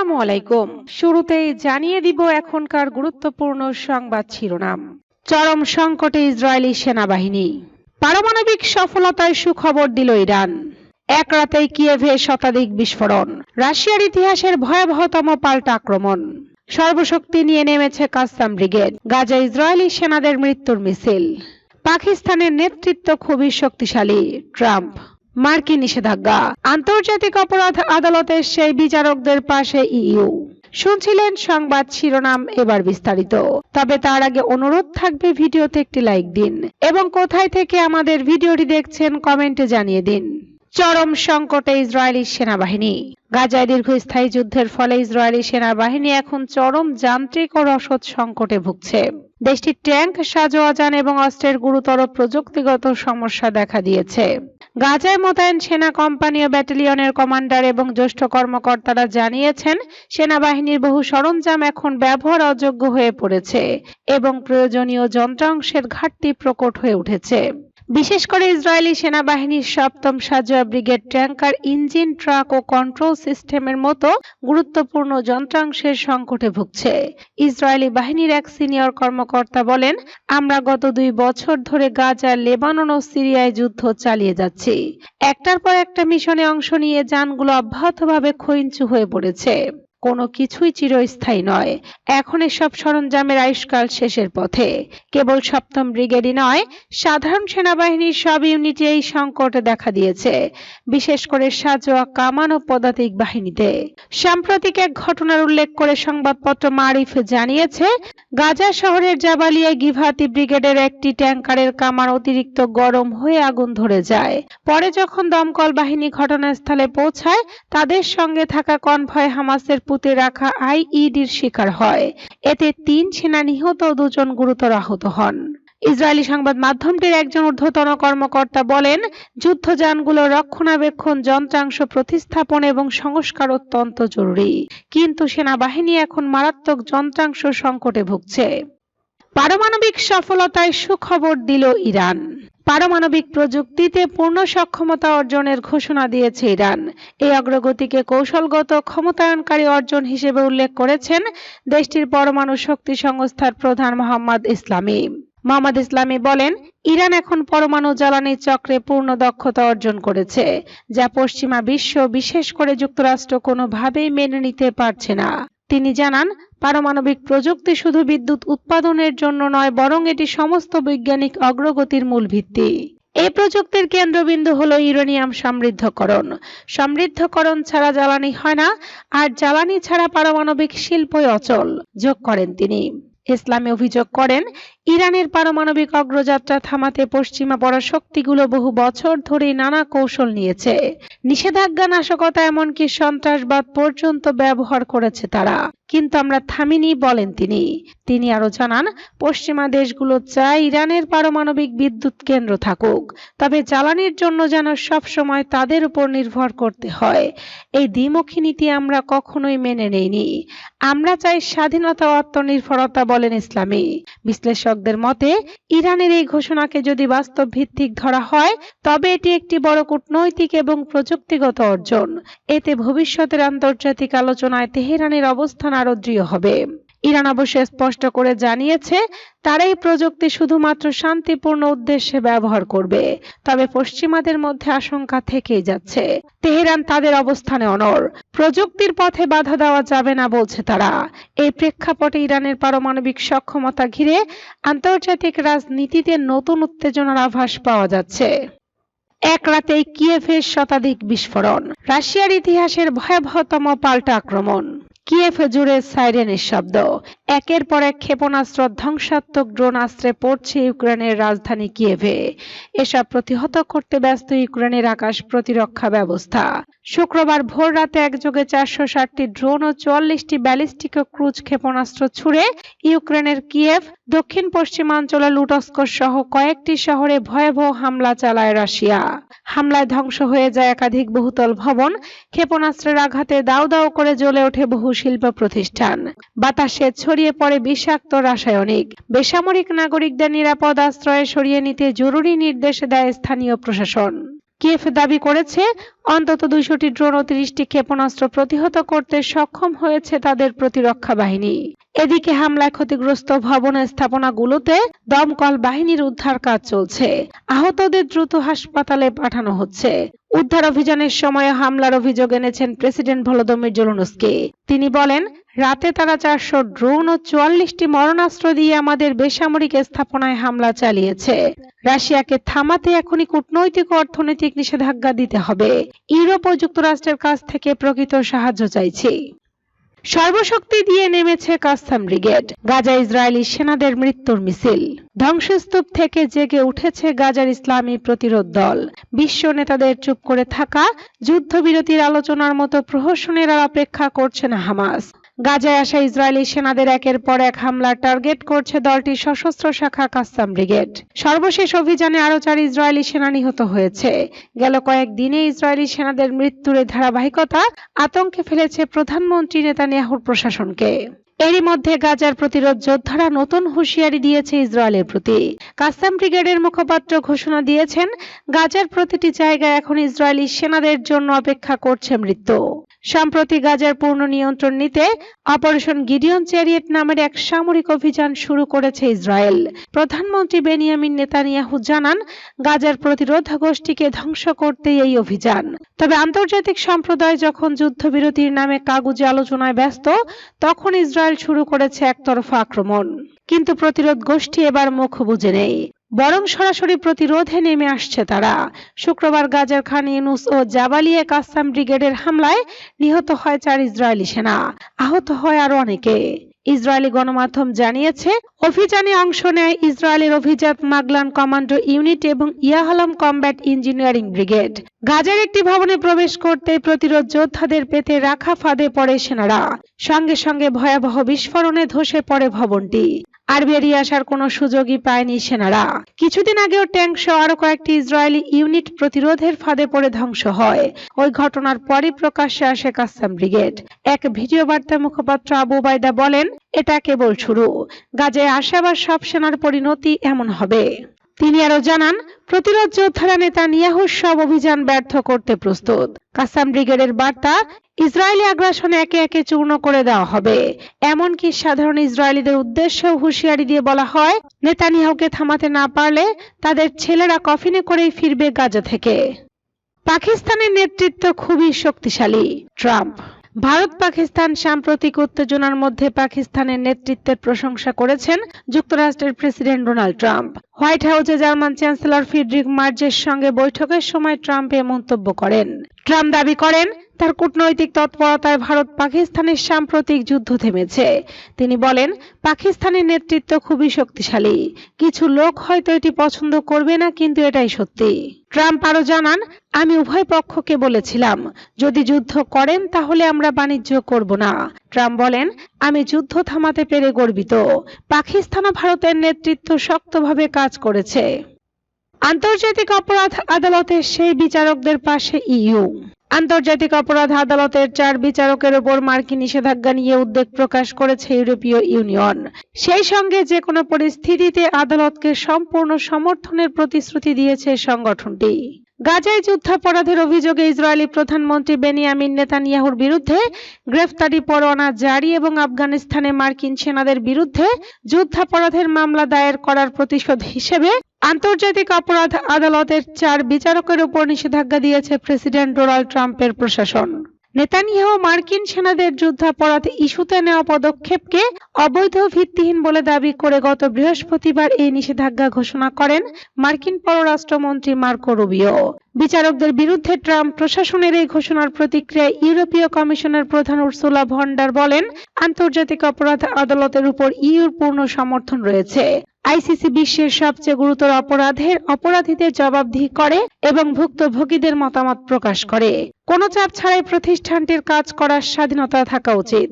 আসসালামু আলাইকুম। শুরুতেই জানিয়ে দিব এখনকার গুরুত্বপূর্ণ সংবাদ শিরোনাম। চরম সংকটে ইসরায়েলি সেনাবাহিনী। পারমাণবিক সফলতায় সুখবর দিল ইরান। এক রাতেই কিয়েভে শতাধিক বিস্ফোরণ। রাশিয়ার ইতিহাসের ভয়াবহতম পাল্টা আক্রমণ। সর্বশক্তি নিয়ে নেমেছে কাস্তাম ব্রিগেড। গাজা ইসরায়েলি সেনাদের মৃত্যুর মিছিল। পাকিস্তানের নেতৃত্ব খুবই শক্তিশালী, ট্রাম্প। মার্কিন নিষেধাজ্ঞা। আন্তর্জাতিক অপরাধ আদালতের সেই বিচারকদের পাশে ইইউ। শুনছিলেন সংবাদ শিরোনাম এবার বিস্তারিত। তবে তার আগে অনুরোধ থাকবে ভিডিওতে একটি লাইক দিন এবং কোথায় থেকে আমাদের ভিডিওটি দেখছেন কমেন্টে জানিয়ে দিন। চরম সংকটে ইসরায়েলি সেনাবাহিনী। গাজায় দীর্ঘস্থায়ী যুদ্ধের ফলে ইসরায়েলি সেনাবাহিনী এখন চরম যান্ত্রিক ও রসদ সংকটে ভুগছে। দেশটির ট্যাঙ্ক সাজোয়াজান এবং অস্ত্রের গুরুতর প্রযুক্তিগত সমস্যা দেখা দিয়েছে। গাজায় মোতায়েন সেনা কোম্পানি ও ব্যাটালিয়নের কমান্ডার এবং জ্যেষ্ঠ কর্মকর্তারা জানিয়েছেন, সেনাবাহিনীর বহু সরঞ্জাম এখন ব্যবহার অযোগ্য হয়ে পড়েছে এবং প্রয়োজনীয় যন্ত্রাংশের ঘাটতি প্রকট হয়ে উঠেছে। বিশেষ করে ইসরায়েলি সেনাবাহিনীর সপ্তম সাজোয়া ব্রিগেড ট্যাঙ্কার, ইঞ্জিন, ট্রাক ও কন্ট্রোল সিস্টেমের মতো গুরুত্বপূর্ণ যন্ত্রাংশের সংকটে ভুগছে। ইসরায়েলি বাহিনীর এক সিনিয়র কর্মকর্তা বলেন, আমরা গত দুই বছর ধরে গাজা, লেবানন ও সিরিয়ায় যুদ্ধ চালিয়ে যাচ্ছি। একটার পর একটা মিশনে অংশ নিয়ে যানগুলো অব্যাহতভাবে ক্ষয়িঞ্চু হয়ে পড়েছে। কোনো কিছুই চিরস্থায়ী নয়। এখন এসব সরঞ্জামের আয়ুষ্কাল শেষের পথে। কেবল সপ্তম ব্রিগেডই নয়, সাধারণ সেনাবাহিনীর সব ইউনিটে এই সংকট দেখা দিয়েছে, বিশেষ করে সাজোয়া কামান ও পদাতিক বাহিনীতে। সাম্প্রতিক এক ঘটনার উল্লেখ করে সংবাদপত্র মারিফ জানিয়েছে, গাজা শহরের জাবালিয়া গিভাতি ব্রিগেডের একটি ট্যাঙ্কারের কামান অতিরিক্ত গরম হয়ে আগুন ধরে যায়। পরে যখন দমকল বাহিনী ঘটনাস্থলে পৌঁছায়, তাদের সঙ্গে থাকা কনভয় হামাসের পুঁতে রাখা আইইডির শিকার হয়। এতে তিন সেনা নিহত ও দুজন গুরুতর আহত হন। ইসরায়েলি সংবাদ মাধ্যমটির একজন ঊর্ধ্বতন কর্মকর্তা বলেন, যুদ্ধযানগুলো রক্ষণাবেক্ষণ, যন্ত্রাংশ প্রতিস্থাপন এবং সংস্কার অত্যন্ত জরুরি। কিন্তু সেনাবাহিনী এখন মারাত্মক যন্ত্রাংশ সংকটে ভুগছে। পারমাণবিক সফলতায় সুখবর দিল ইরান। পারমাণবিক প্রযুক্তিতে পূর্ণ সক্ষমতা অর্জনের ঘোষণা দিয়েছে ইরান। এই অগ্রগতিকে কৌশলগত ক্ষমতায়নকারী অর্জন হিসেবে উল্লেখ করেছেন দেশটির পরমাণু শক্তি সংস্থার প্রধান মোহাম্মদ ইসলামী। মোহাম্মদ ইসলামী বলেন, ইরান এখন পরমাণু জ্বালানি চক্রে পূর্ণ দক্ষতা অর্জন করেছে, যা পশ্চিমা বিশ্ব, বিশেষ করে যুক্তরাষ্ট্র কোনোভাবেই মেনে নিতে পারছে না। তিনি জানান, পারমাণবিক প্রযুক্তি শুধু বিদ্যুৎ উৎপাদনের জন্য নয়, বরং এটি সমস্ত বৈজ্ঞানিক অগ্রগতির মূল ভিত্তি। এই প্রযুক্তির কেন্দ্রবিন্দু হলো ইউরেনিয়াম সমৃদ্ধকরণ। সমৃদ্ধকরণ ছাড়া জ্বালানি হয় না, আর জ্বালানি ছাড়া পারমাণবিক শিল্পই অচল, যোগ করেন তিনি। ইসলামে অভিযোগ করেন ইরানের পারমাণবিক অগ্রযাত্রা থামাতে পশ্চিমা পরাশক্তিগুলো বহু বছর ধরে নানা কৌশল নিয়েছে। নিষেধাজ্ঞা নাশকতা এমনকি সন্ত্রাসবাদ পর্যন্ত ব্যবহার করেছে তারা। কিন্তু আমরা থামিনি বলেন তিনি। তিনি আরও জানান, পশ্চিমা দেশগুলো চায় ইরানের পারমাণবিক বিদ্যুৎ কেন্দ্র থাকুক, তবে জ্বালানির জন্য যেন সব সময় তাদের উপর নির্ভর করতে হয়। এই দ্বিমুখী নীতি আমরা কখনোই মেনে নেইনি। আমরা চাই স্বাধীনতা ও আত্মনির্ভরতা বলেন ইসলামী। বিশ্লেষকদের মতে, ইরানের এই ঘোষণাকে যদি বাস্তব ভিত্তিক ধরা হয়, তবে এটি একটি বড় কূটনৈতিক এবং প্রযুক্তিগত অর্জন। এতে ভবিষ্যতের আন্তর্জাতিক আলোচনায় তেহরানের অবস্থান আরও দৃঢ় হবে। ইরান অবশ্য স্পষ্ট করে জানিয়েছে, তারা এই প্রযুক্তি শুধুমাত্র শান্তিপূর্ণ উদ্দেশ্যে ব্যবহার করবে, তবে পশ্চিমাদের মধ্যে আশঙ্কা থেকেই যাচ্ছে। তেহরান তাদের অবস্থানে অনর প্রযুক্তির পথে বাধা দেওয়া যাবে না বলছে তারা। এই প্রেক্ষাপটে ইরানের পারমাণবিক সক্ষমতা ঘিরে আন্তর্জাতিক রাজনীতিতে নতুন উত্তেজনার আভাস পাওয়া যাচ্ছে। এক রাতেই কিয়েভের শতাধিক বিস্ফোরণ। রাশিয়ার ইতিহাসের ভয়াবহতম পাল্টা আক্রমণ। কিয়েভ জুড়ে সাইরেনের শব্দ। একের পর এক ক্ষেপণাস্ত্র, ধ্বংসাত্মক ড্রোনাস্ত্রে পড়ছে ইউক্রেনের রাজধানী কিয়েভে। এসব প্রতিহত করতে ব্যস্ত ইউক্রেনের আকাশ প্রতিরক্ষা ব্যবস্থা। শুক্রবার ভোর রাতে একযোগে চারশো ষাটটি ড্রোন ও চুয়াল্লিশটি ব্যালিস্টিক ও ক্রুজ ক্ষেপণাস্ত্র ছুড়ে ইউক্রেনের কিয়েভ দক্ষিণ পশ্চিমাঞ্চলে লুটস্ক সহ কয়েকটি শহরে ভয়াবহ হামলা চালায় রাশিয়া। হামলায় ধ্বংস হয়ে যায় একাধিক বহুতল ভবন। ক্ষেপণাস্ত্রের আঘাতে দাউ দাউ করে জ্বলে ওঠে বহু শিল্প প্রতিষ্ঠান। বাতাসে ছড়িয়ে পড়ে বিষাক্ত রাসায়নিক। বেসামরিক নাগরিকদের নিরাপদ আশ্রয়ে সরিয়ে নিতে জরুরি নির্দেশ দেয় স্থানীয় প্রশাসন। কিয়েভ দাবি করেছে, অন্তত দুইশোটি ড্রোন ও তিরিশটি ক্ষেপণাস্ত্র প্রতিহত করতে সক্ষম হয়েছে তাদের প্রতিরক্ষা বাহিনী। এদিকে হামলায় ক্ষতিগ্রস্ত ভবন স্থাপনাগুলোতে দমকল বাহিনীর উদ্ধার কাজ চলছে। আহতদের দ্রুত হাসপাতালে পাঠানো হচ্ছে। উদ্ধার অভিযানের সময় হামলার অভিযোগ এনেছেন প্রেসিডেন্ট ভলোদমির জেলনস্কি। তিনি বলেন, রাতে তারা চারশো ড্রোন ও চুয়াল্লিশটি মরণাস্ত্র দিয়ে আমাদের বেসামরিক স্থাপনায় হামলা চালিয়েছে। রাশিয়াকে থামাতে এখনই কূটনৈতিক ও অর্থনৈতিক নিষেধাজ্ঞা দিতে হবে। ইউরোপ ও যুক্তরাষ্ট্রের কাছ থেকে প্রকৃত সাহায্য চাইছি। সর্বশক্তি দিয়ে নেমেছে কাস্তাম ব্রিগেড। গাজা ইসরায়েলি সেনাদের মৃত্যুর মিছিল। ধ্বংসস্তূপ থেকে জেগে উঠেছে গাজার ইসলামী প্রতিরোধ দল। বিশ্ব নেতাদের চুপ করে থাকা, যুদ্ধবিরতির আলোচনার মতো প্রহসনের আর অপেক্ষা করছে না হামাস। গাজায় আসা ইসরায়েলি সেনাদের একের পর এক হামলার টার্গেট করছে দলটির সশস্ত্র শাখা কাস্তাম ব্রিগেড। সর্বশেষ অভিযানে আরও চার ইসরায়েলি সেনা নিহত হয়েছে। গেল কয়েকদিনে ইসরায়েলি সেনাদের মৃত্যুর ধারাবাহিকতা আতঙ্কে ফেলেছে প্রধানমন্ত্রী নেতানিয়াহুর প্রশাসনকে। এরই মধ্যে গাজার প্রতিরোধ যোদ্ধারা নতুন হুঁশিয়ারি দিয়েছে ইসরায়েলের প্রতি। কাস্তাম ব্রিগেডের মুখপাত্র ঘোষণা দিয়েছেন, গাজার প্রতিটি জায়গায় এখন ইসরায়েলি সেনাদের জন্য অপেক্ষা করছে মৃত্যু। সম্প্রতি গাজার পূর্ণ নিয়ন্ত্রণ নিতে অপারেশন গিডিয়ন চ্যারিয়েট নামের এক সামরিক অভিযান শুরু করেছে ইসরায়েল। প্রধানমন্ত্রী বেনিয়ামিন নেতানিয়াহু জানান, গাজার প্রতিরোধ গোষ্ঠীকে ধ্বংস করতেই এই অভিযান। তবে আন্তর্জাতিক সম্প্রদায় যখন যুদ্ধবিরতির নামে কাগুজে আলোচনায় ব্যস্ত, তখন ইসরায়েল শুরু করেছে একতরফা আক্রমণ। কিন্তু প্রতিরোধ গোষ্ঠী এবার মুখ বুজে নেই। বরং সরাসরি প্রতিরোধে নেমে আসছে তারা। শুক্রবার গাজার খান ইউনুস ও জাবালিয়া কাসাম ব্রিগেডের হামলায় নিহত হয় চার ইসরায়েলি সেনা। আহত হয় আরও অনেকে। ইসরায়েলি গণমাধ্যম জানিয়েছে, অভিযানে অংশ নেয় ইসরায়েলের অভিজাত মাগলান কমান্ডো ইউনিট এবং ইয়াহালাম কমব্যাট ইঞ্জিনিয়ারিং ব্রিগেড। গাজার একটি ভবনে প্রবেশ করতে প্রতিরোধ যোদ্ধাদের পেতে রাখা ফাঁদে পড়ে সেনারা। সঙ্গে সঙ্গে ভয়াবহ বিস্ফোরণে ধসে পড়ে ভবনটি। আর বেরিয়ে আসার কোনো সুযোগই পায়নি সেনারা। কিছুদিন আগেও ট্যাঙ্ক সহ আরও কয়েকটি ইসরায়েলি ইউনিট প্রতিরোধের ফাঁদে পড়ে ধ্বংস হয়। ওই ঘটনার পরই প্রকাশ্যে আসে কাস্তাম ব্রিগেড। এক ভিডিও বার্তা মুখপাত্র আবু বাইদা বলেন, এটা কেবল শুরু। গাজায় আশাবার সব সেনার পরিণতি এমন হবে। তিনি আরও জানান, প্রতিরোধ যোদ্ধারা নেতা নিয়াহুর সব অভিযান ব্যর্থ করতে প্রস্তুত। কাসাম ব্রিগেডের বার্তা, ইসরায়েলি আগ্রাসন একে একে চূর্ণ করে দেওয়া হবে। এমনকি সাধারণ ইসরায়েলিদের উদ্দেশ্যেও হুঁশিয়ারি দিয়ে বলা হয়, নেতানিয়াহুকে থামাতে না পারলে তাদের ছেলেরা কফিনে করেই ফিরবে গাজা থেকে। পাকিস্তানের নেতৃত্ব খুবই শক্তিশালী। ট্রাম্প ভারত পাকিস্তান সাম্প্রতিক উত্তেজনার মধ্যে পাকিস্তানের নেতৃত্বের প্রশংসা করেছেন যুক্তরাষ্ট্রের প্রেসিডেন্ট ডোনাল্ড ট্রাম্প। হোয়াইট হাউসে জার্মান চ্যান্সেলর ফ্রিডরিক মার্জের সঙ্গে বৈঠকের সময় ট্রাম্প এ মন্তব্য করেন। ট্রাম্প দাবি করেন তার কূটনৈতিক তৎপরতায় ভারত পাকিস্তানের সাম্প্রতিক যুদ্ধ থেমেছে। তিনি বলেন, পাকিস্তানের নেতৃত্ব খুবই শক্তিশালী। কিছু লোক হয়তো এটি পছন্দ করবে না, কিন্তু এটাই সত্যি। ট্রাম্প আরও জানান, আমি উভয় পক্ষকে বলেছিলাম, যদি যুদ্ধ করেন তাহলে আমরা বাণিজ্য করব না। ট্রাম্প বলেন, আমি যুদ্ধ থামাতে পেরে গর্বিত। পাকিস্তান ও ভারতের নেতৃত্ব শক্তভাবে কাজ করেছে। আন্তর্জাতিক অপরাধ আদালতের সেই বিচারকদের পাশে ইইউ আন্তর্জাতিক অপরাধ আদালতের চার বিচারকের ওপর মার্কিন নিষেধাজ্ঞা নিয়ে উদ্বেগ প্রকাশ করেছে ইউরোপীয় ইউনিয়ন। সেই সঙ্গে যে কোনো পরিস্থিতিতে আদালতকে সম্পূর্ণ সমর্থনের প্রতিশ্রুতি দিয়েছে সংগঠনটি। গাজায় যুদ্ধাপরাধের অভিযোগে ইসরায়েলি প্রধানমন্ত্রী বেনিয়ামিন নেতানিয়াহুর বিরুদ্ধে গ্রেফতারি পরোয়ানা জারি এবং আফগানিস্তানে মার্কিন সেনাদের বিরুদ্ধে যুদ্ধাপরাধের মামলা দায়ের করার প্রতিশোধ হিসেবে আন্তর্জাতিক অপরাধ আদালতের চার বিচারকের উপর নিষেধাজ্ঞা দিয়েছে প্রেসিডেন্ট ডোনাল্ড ট্রাম্পের প্রশাসন। নেতানিয়াহু মার্কিন সেনাদের যুদ্ধাপরাধ ইস্যুতে নেওয়া পদক্ষেপকে অবৈধ ভিত্তিহীন বলে দাবি করে গত বৃহস্পতিবার এই নিষেধাজ্ঞা ঘোষণা করেন মার্কিন পররাষ্ট্রমন্ত্রী মার্কো রুবিও। বিচারকদের বিরুদ্ধে ট্রাম্প প্রশাসনের এই ঘোষণার প্রতিক্রিয়ায় ইউরোপীয় কমিশনের প্রধান উর্সুলা ভন্ডার বলেন, আন্তর্জাতিক অপরাধ আদালতের উপর ইউর পূর্ণ সমর্থন রয়েছে। আইসিসি বিশ্বের সবচেয়ে গুরুতর অপরাধের অপরাধীদের জবাবদিহি করে এবং ভুক্তভোগীদের মতামত প্রকাশ করে। কোনো চাপ ছাড়াই প্রতিষ্ঠানটির কাজ করার স্বাধীনতা থাকা উচিত।